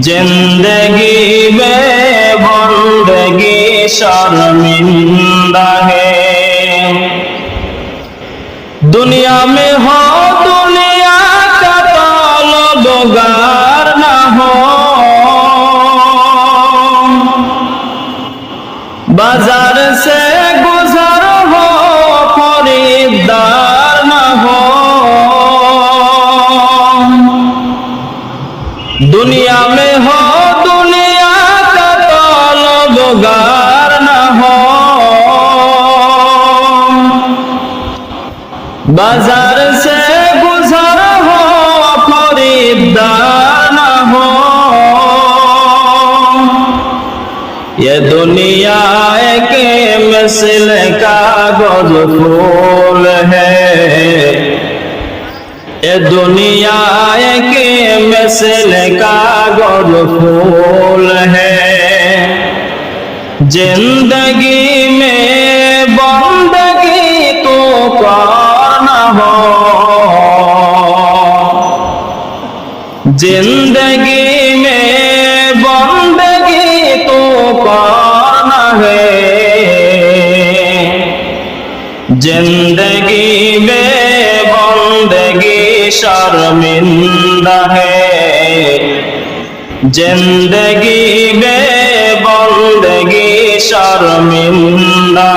জিন্দগি বে বন্দগি শর্মিন্দা হে দুনিয়া মে হো দুনিয়া কা তলব গার না হো বাজার সে में हो दुनिया का तालो दोगार ना हो। बाज़ार से गुजर हो खरीदार न हो। ये दुनिया के मिसल कागज़ फूल है। এ দুনিয়ায় কে মিসল কাগল ফুল হ্যায় জিন্দগি মে বন্দগি তো করনা হো? জিন্দগি মে বন্দগি তো করনা হে? জিন্দগি মে বন্দ शर्मिंदा है जिंदगी में बंदगी शर्मिंदा